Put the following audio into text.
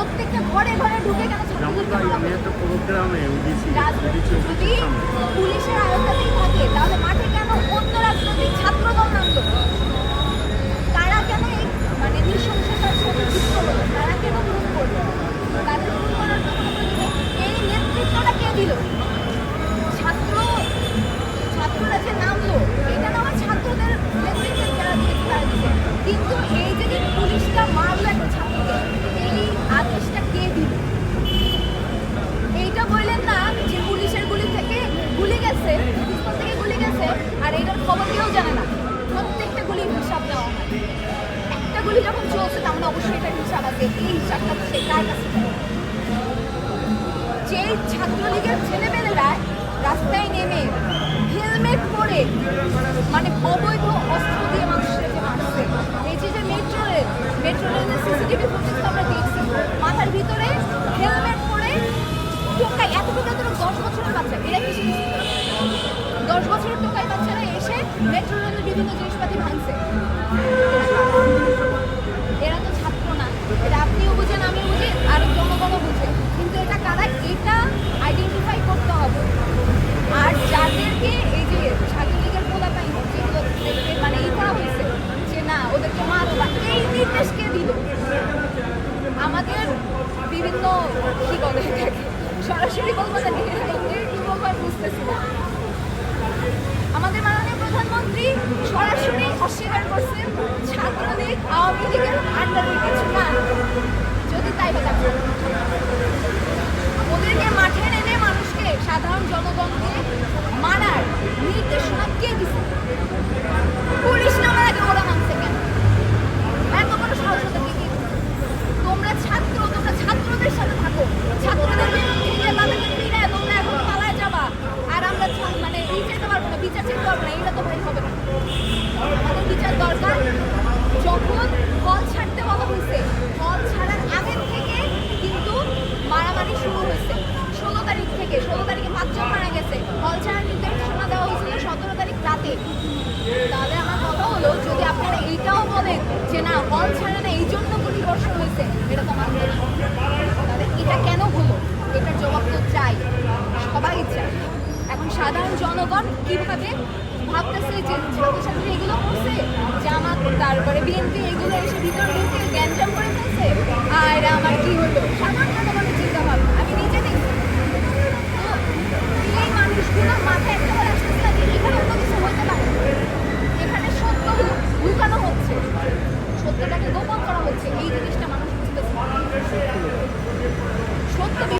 প্রত্যেকটা ঘরে ঘরে ঢুকে কেন যদি পুলিশের আওতাতেই থাকে তাহলে মাঠে কেন অন্য রাজনৈতিক ছাত্রদল নামলো? তারা কেন এই মানে নৃশংসতার সাথে যুক্ত হলো? তারা কেন করল? তাদের করার। এই নেতৃত্বটা কে দিল? অবশ্যই হিসাব আছে এই দেয়? ছাত্রলীগের ছেলেমেয়েরা রাস্তায় নেমে হেলমেট পরে মানে অবৈধ অস্ত্র দিয়ে মানুষের যে মারছে, এই যে যে আমরা দেখছি, মাথার ভিতরে হেলমেট পরে টোকাই এতটুকু এতটুকু দশ বছরের বাচ্চা, এরা কি দশ বছরের টোকাই বাচ্চারা এসে মেট্রো রেলের বিভিন্ন জিনিসপাতি ভাঙছে এরা তো ছাত্র না এটা আপনিও বুঝেন আমিও বুঝি আর জনগণও বুঝে কিন্তু এটা কারা এটা আইডেন্টিফাই করতে হবে আর যাদেরকে এই যে ছাত্রলীগের পোলাপাই যেগুলো দেখে মানে ই করা হয়েছে যে না ওদেরকে মারো বা নির্দেশ দিল। আমাদের বিভিন্ন কি বলে সরাসরি বলব না ইংরেজি বলব আমি বুঝতেছি না আমাদের মাননীয় প্রধানমন্ত্রী সরাসরি অস্বীকার করছেন ছাত্রলীগ, আওয়ামী লীগের আন্ডারে কিছু না। যদি তাই তাহলে ওদেরকে মাঠে নেমে মানুষকে সাধারণ জনগণকে মারার নির্দেশনা কে দিছে পুলিশ নামার আগে ওরা মানছে কেন এত বড় সাহস ওদেরকে কি তোমরা ছাত্র তোমরা ছাত্রদের সাথে থাকো ছাত্রদের বিরুদ্ধে গিয়ে তাদেরকে ফিরে তোমরা এখন পালায় যাবা আর আমরা ছা- মানে এই যেতে পারব না বিচার চেতে পারব না এটা তো ভাই হবে না আমাদের বিচার দরকার যখন হল ছাড়তে বলা হয়েছে হল ছাড়ার আগের থেকে কিন্তু মারামারি শুরু হয়েছে ষোলো তারিখ থেকে, ষোলো তারিখে পাঁচজন মারা গেছে। হল ছাড়ার নির্দেশনা দেওয়া হয়েছিল সতেরো তারিখ রাতে। তাহলে আমার কথা হলো, যদি আপনারা এইটাও বলেন যে না, হল ছাড়া না, এই জন্য গুলিবর্ষণ হয়েছে, এটা তো না। তাহলে এটা কেন হলো? এটার জবাব তো চাই। সবাই চাই এখন সাধারণ জনগণ কীভাবে ভাবতেছে যে ছাত্রছাত্রী এগুলো করছে? জামাত, তারপরে বিএনপি, এগুলো এসে ভিতরে ঢুকে গ্যাঞ্জাম করে ফেলছে? আর আমার সত্যটাকে গোপন করা হচ্ছে এই জিনিসটা মানুষ বুঝতেছে। সত্য